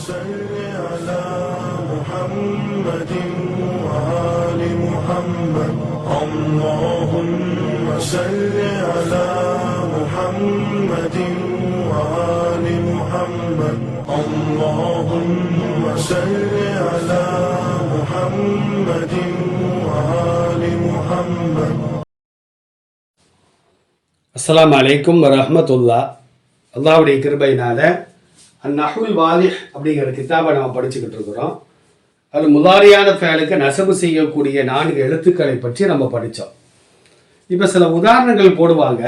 صل على محمد وآل محمد اللهم صل على محمد وآل محمد اللهم صل على محمد وآل محمد அஸ்ஸலாமு அலைக்கும் வரஹ்மத்துல்லா அல்லாஹ்வுடைய கிருபையினால அந்நஹுல் வாலிஹ் அப்படிங்கிற கிதாபை நம்ம படிச்சுக்கிட்டு இருக்கிறோம். அது முதாரியான ஃபேலுக்கு நசவு செய்யக்கூடிய நான்கு எழுத்துக்களை பற்றி நம்ம படித்தோம். இப்போ சில உதாரணங்கள் போடுவாங்க.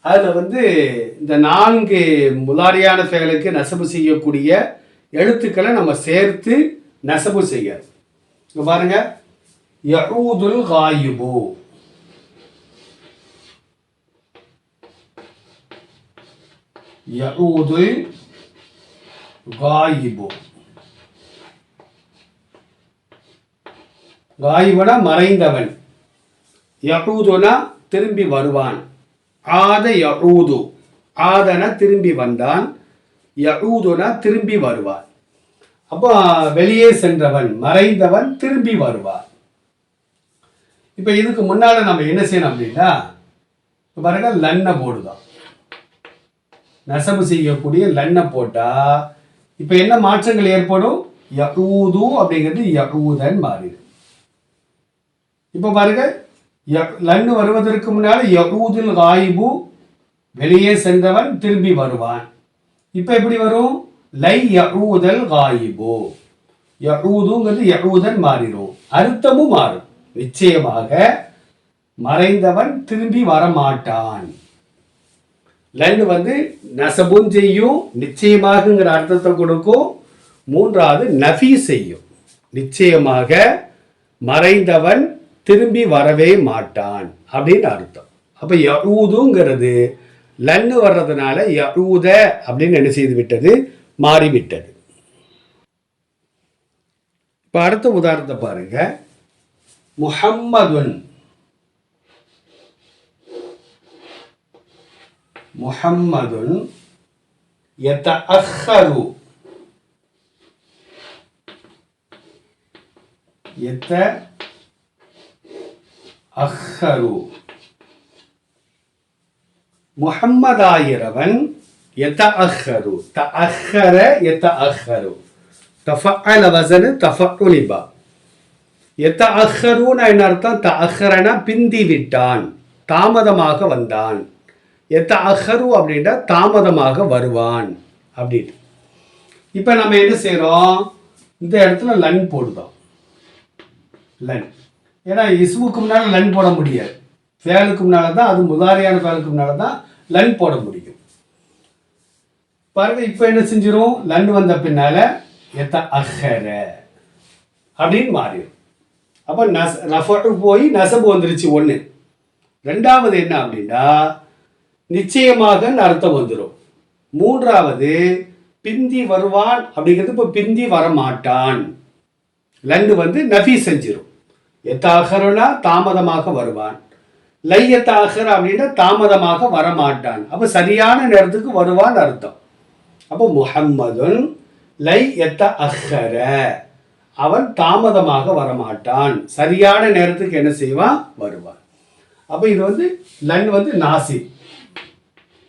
அதில் வந்து இந்த நான்கு முதாரியான ஃபேலுக்கு நசவு செய்யக்கூடிய எழுத்துக்களை நம்ம சேர்த்து நசவு செய்ய. பாருங்க. யூதுல் காயுபு. யூதுல் காயிபு. காயிபனா மறைந்தவன். யகூதுனா திரும்பி வருவான். ஆத யகூது ஆதன திரும்பி வந்தான். யகூதுனா திரும்பி வருவான். அப்போ வெளியே சென்றவன் மறைந்தவன் திரும்பி வருவான். இப்போ இதுக்கு முன்னால நம்ம என்ன செய்யணும் அப்படின்னா பாருங்க லன்ன போடுதான் நெசவு செய்யக்கூடிய லன்னை போட்டா இப்போ என்ன மாற்றங்கள் ஏற்படும்? யகூது அப்படிங்கிறது யகூதன் மாறிடு இப்போ பாருங்க லன்னு வருவதற்கு முன்னால் யகூதில் காயிபு வெளியே சென்றவன் திரும்பி வருவான். இப்போ எப்படி வரும்? லை யகூதல் காயிபு. யகூதுங்கிறது யகூதன் மாறிடும். அர்த்தமும் மாறும். நிச்சயமாக மறைந்தவன் திரும்பி வரமாட்டான். லன்னு வந்து நசபும் செய்யும் நிச்சயமாகங்கிற அர்த்தத்தை கொடுக்கும். மூன்றாவது நஃபி செய்யும். நிச்சயமாக மறைந்தவன் திரும்பி வரவே மாட்டான் அப்படின்னு அர்த்தம். அப்போ யஊதுங்கிறது லன்னு வர்றதுனால யஊத அப்படின்னு என்ன செய்து விட்டது? மாறிவிட்டது. இப்போ அடுத்த உதாரணத்தை பாருங்க. முஹம்மதுன் محمد يتأخر يتأخر محمد ஆயிரவன் يتأخر تأخر يتأخر تفعل وزن تفعل با يتأخرون என்ன அர்த்தம் தஅخرனா பிந்தி விட்டான் தாமதமாக வந்தான் எத்த அஹரு அப்படின்னா தாமதமாக வருவான் அப்படின்னு. இப்போ நம்ம என்ன செய்கிறோம் இந்த இடத்துல லன் போடுதோம். லன் ஏன்னா இசுவுக்கு முன்னால் லன் போட முடியாது. ஃபேலுக்கு முன்னால் தான் அது முதாரியான ஃபேலுக்கு முன்னால் தான் லன் போட முடியும். பாருங்க இப்போ என்ன செஞ்சிடும் லன் வந்த பின்னால் எத்த அஹர அப்படின்னு மாறிடும் அப்போ நஸ் ரஃபு போய் நசபு வந்துருச்சு ஒன்று ரெண்டாவது என்ன அப்படின்னா நிச்சயமாக அர்த்தம் வந்துடும் மூன்றாவது பிந்தி வருவான் அப்படிங்கிறது இப்போ பிந்தி வரமாட்டான். லண்டு வந்து நஃபி செஞ்சிடும் எத்தாகரனா தாமதமாக வருவான். லையத்தாகர் அப்படின்னா தாமதமாக வரமாட்டான். அப்போ சரியான நேரத்துக்கு வருவான் அர்த்தம். அப்போ முஹம்மதுன் லை எத்த அஹர அவன் தாமதமாக வரமாட்டான். சரியான நேரத்துக்கு என்ன செய்வான்? வருவான். அப்போ இது வந்து லன் வந்து நாசி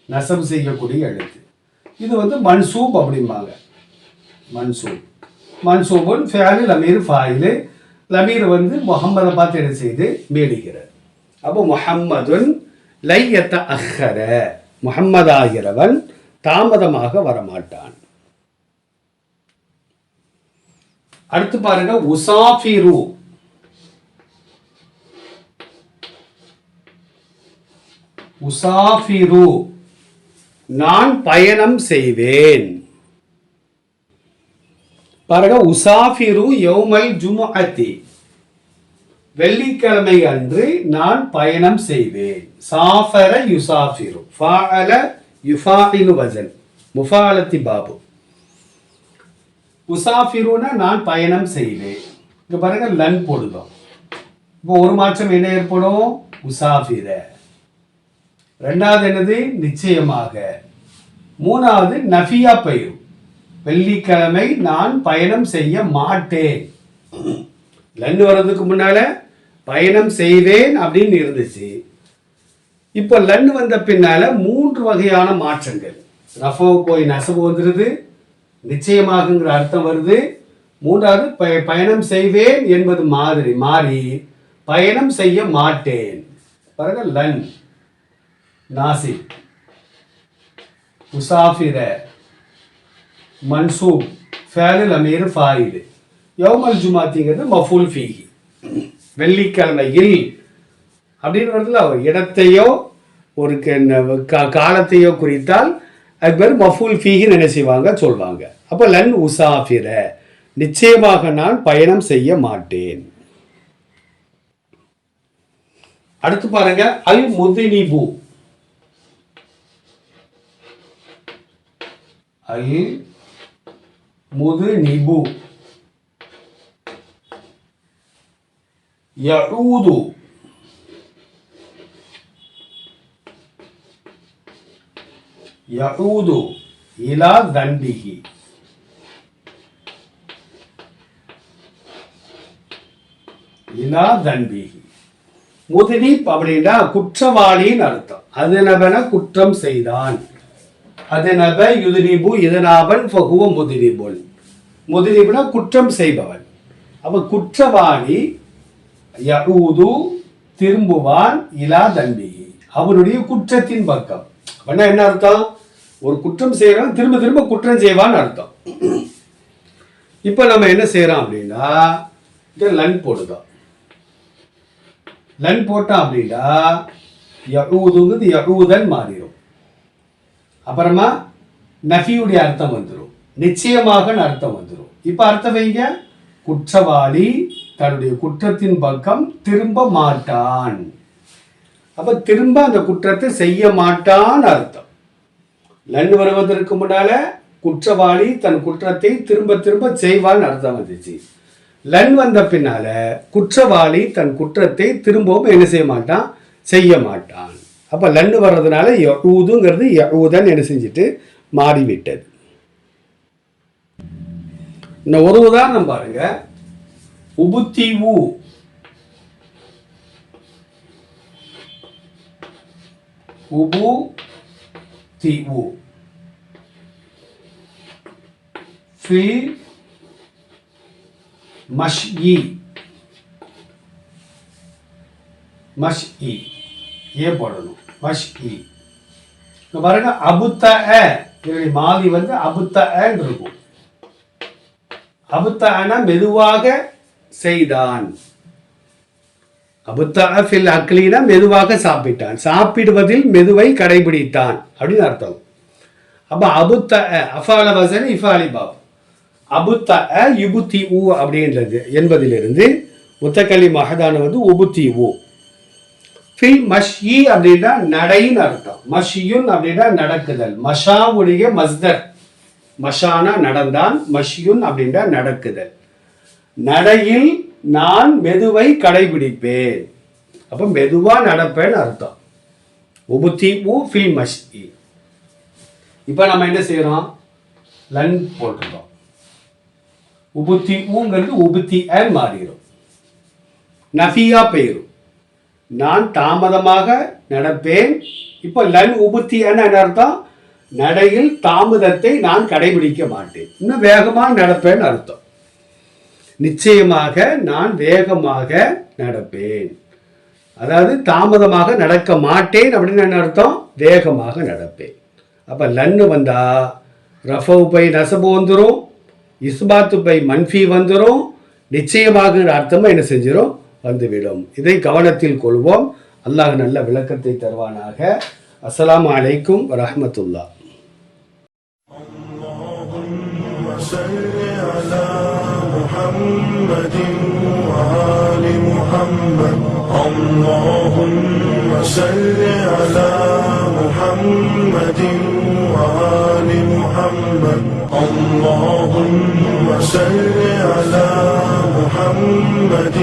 நசம் செய்யக்கூடிய எழுத்து. இது வந்து மன்சூப் அப்படிம்பாங்க. மன்சூப். மன்சூபுன் ஃபேலு லமீர் ஃபாயிலு. லமீர் வந்து முகம்மதை பார்த்து என்ன செய்து மேடுகிறார் அப்போ முஹம்மதுன் லையத்த அஹர முகம்மதாகிறவன் தாமதமாக வரமாட்டான். அடுத்து பாருங்க உசாஃபிரு. உசாஃபிரு. நான் பயணம் செய்வேன். பாருங்க உசாஃபிரு யௌமல் ஜுமுஅத்தி. வெள்ளிக்கிழமை அன்று நான் பயணம் செய்வேன். சாஃபர யுசாஃபிரு. ஃபாஅல யுஃபாஇலு வசன் முஃபாலத்தி பாபு. உசாஃபிருனா நான் பயணம் செய்வேன். இங்க பாருங்க லன் போடுதோம். இப்போ ஒரு மாற்றம் என்ன ஏற்படும்? உசாஃபிர. ரெண்டாவது என்னது? நிச்சயமாக. மூணாவது நஃபியா பயிரும் வெள்ளிக்கிழமை நான் பயணம் செய்ய மாட்டேன். லன்னு வர்றதுக்கு முன்னால பயணம் செய்வேன் அப்படின்னு இருந்துச்சு. இப்போ லன்னு வந்த பின்னால மூன்று வகையான மாற்றங்கள். ரஃபோ போய் நசவு வந்துடுது நிச்சயமாகுங்கிற அர்த்தம் வருது. மூன்றாவது பய பயணம் செய்வேன் என்பது மாதிரி மாறி பயணம் செய்ய மாட்டேன். பாருங்க லன். நாசிக் முசாஃபிர. மன்சூப். ஃபேலில் அமீர் ஃபாயிது யௌமல் ஜுமாத்திங்கிறது மஃபூல் ஃபீஹி. வெள்ளிக்கிழமையில் அப்படின்னு இடத்தையோ ஒரு கா- காலத்தையோ குறித்தால் அது பேர் மஃபூல் ஃபீஹின்னு என்ன செய்வாங்க? சொல்வாங்க. அப்போ லன் உசாஃபிர. நிச்சயமாக நான் பயணம் செய்ய மாட்டேன். அடுத்து பாருங்க அல் முதினிபு ஐ முது நிபு. யூது யூது இலா தண்டிகி. இலா தண்டிகி. முதலீப் அப்படின்னா குற்றவாளின்னு அர்த்தம். அது நபன குற்றம் செய்தான். அதனப யுதுனிபு இதனாவன் ஃபகுவ முதுனிபுல் முதுனிபுனா குற்றம் செய்பவன். அப்ப குற்றவாளி யூது திரும்புவான் இலா தண்டிகி அவனுடைய குற்றத்தின் பக்கம். அப்படின்னா என்ன அர்த்தம்? ஒரு குற்றம் செய்யறான் திரும்ப திரும்ப குற்றம் செய்வான்னு அர்த்தம். இப்போ நம்ம என்ன செய்யறோம் அப்படின்னா இது லன் போடுதோம். லன் போட்டோம் அப்படின்னா யஊதுங்கிறது யஊதன் மாறிடும் அப்புறமா நஃபியுடைய அர்த்தம் வந்துடும் நிச்சயமாக அர்த்தம் வந்துடும் இப்போ அர்த்தம் வைங்க குற்றவாளி தன்னுடைய குற்றத்தின் பக்கம் திரும்ப மாட்டான். அப்ப திரும்ப அந்த குற்றத்தை செய்ய மாட்டான் அர்த்தம். லன் வருவதற்கு முன்னால குற்றவாளி தன் குற்றத்தை திரும்ப திரும்ப செய்வான்னு அர்த்தம் வந்துச்சு. லன் வந்த பின்னால குற்றவாளி தன் குற்றத்தை திரும்பவும் என்ன செய்ய மாட்டான்? செய்ய மாட்டான். அப்போ லன்னு வர்றதுனால யூதுங்கிறது யூதன் என்ன செஞ்சுட்டு மாறிவிட்டது. இன்னும் ஒரு உதாரணம் பாருங்க. உபுத்திவு. உபு திவு ஃபி மஷ்இ. மஷ்இ. ஏ போடணும் வஷ் இ இப்போ பாருங்க அபுத்த இதனுடைய மாதி வந்து அபுத்த இருக்கும் அபுத்தனா மெதுவாக செய்தான். அபுத்தா ஃபில் அக்லினா மெதுவாக சாப்பிட்டான். சாப்பிடுவதில் மெதுவை கடைபிடித்தான் அப்படின்னு அர்த்தம். அப்போ அபுத்த அஃபால வசன் இஃபாலி பாப். அபுத்த யுபுத்தி ஊ அப்படின்றது என்பதிலிருந்து முத்தக்கலி மகதான வந்து உபுத்தி ஊ ஃபில் மஷ்யி அப்படின்னா நடைன்னு அர்த்தம். மஷியுன் அப்படின்னா நடக்குதல். மஷாவுடைய மஸ்தர் மஷானா நடந்தான். மஷியுன் அப்படின்னா நடக்குதல். நடையில் நான் மெதுவை கடைபிடிப்பேன். அப்போ மெதுவா நடப்பேன்னு அர்த்தம். உபுத்தி ஊ ஃபில் மஷ்யி இப்போ நம்ம என்ன செய்கிறோம் லன் போட்டுருக்கோம் உபுத்தி ஊங்கிறது உபுத்தி அன் மாறிடும். நஃபியா பெயரும். நான் தாமதமாக நடப்பேன். இப்போ லன் உபுத்தி என்ன அர்த்தம்? நடையில் தாமதத்தை நான் கடைபிடிக்க மாட்டேன். இன்னும் வேகமாக நடப்பேன்னு அர்த்தம். நிச்சயமாக நான் வேகமாக நடப்பேன். அதாவது தாமதமாக நடக்க மாட்டேன் அப்படின்னு என்ன அர்த்தம்? வேகமாக நடப்பேன். அப்போ லன்னு வந்தா ரஃபவு பை நசபு வந்துடும் இஸ்பாத்து பை மன்ஃபி வந்துடும் நிச்சயமாகங்கிற அர்த்தமாக என்ன செஞ்சிடும் வந்துவிடும் இதை கவனத்தில் கொள்வோம் அல்லாஹ் நல்ல விளக்கத்தை தருவானாக அஸ்ஸலாமு அலைக்கும் வரஹ்மத்துல்லா صل على محمد وآل محمد اللهم صل على محمد وآل محمد اللهم صل على محمد